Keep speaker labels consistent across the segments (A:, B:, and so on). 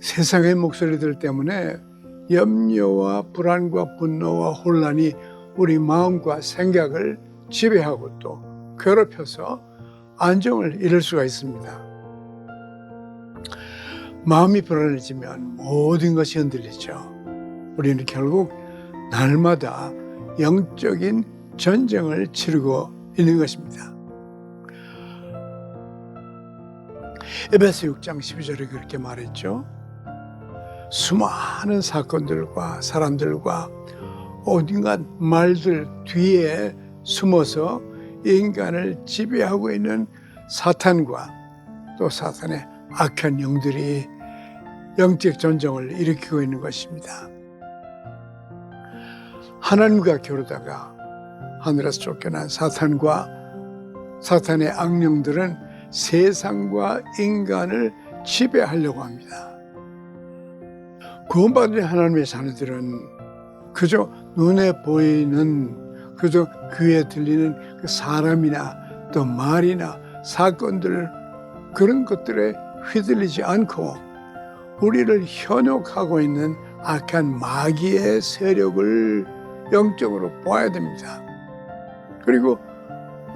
A: 세상의 목소리들 때문에 염려와 불안과 분노와 혼란이 우리 마음과 생각을 지배하고 또 괴롭혀서 안정을 잃을 수가 있습니다. 마음이 불안해지면 모든 것이 흔들리죠. 우리는 결국 날마다 영적인 전쟁을 치르고 있는 것입니다. 에베소 6장 12절에 그렇게 말했죠. 수많은 사건들과 사람들과 온갖 말들 뒤에 숨어서 인간을 지배하고 있는 사탄과 또 사탄의 악한 영들이 영적 전쟁을 일으키고 있는 것입니다. 하나님과 겨루다가 하늘에서 쫓겨난 사탄과 사탄의 악령들은 세상과 인간을 지배하려고 합니다. 구원받은 하나님의 자녀들은 그저 눈에 보이는 그저 귀에 들리는 그 사람이나 또 말이나 사건들 그런 것들에 휘둘리지 않고 우리를 현혹하고 있는 악한 마귀의 세력을 영적으로 보아야 됩니다. 그리고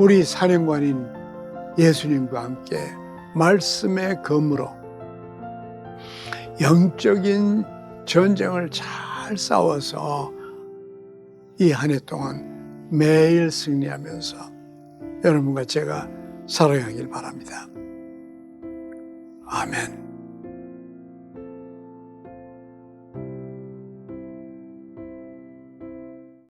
A: 우리 사령관인 예수님과 함께 말씀의 검으로 영적인 전쟁을 잘 싸워서 이 한 해 동안 매일 승리하면서 여러분과 제가 살아가길 바랍니다. 아멘.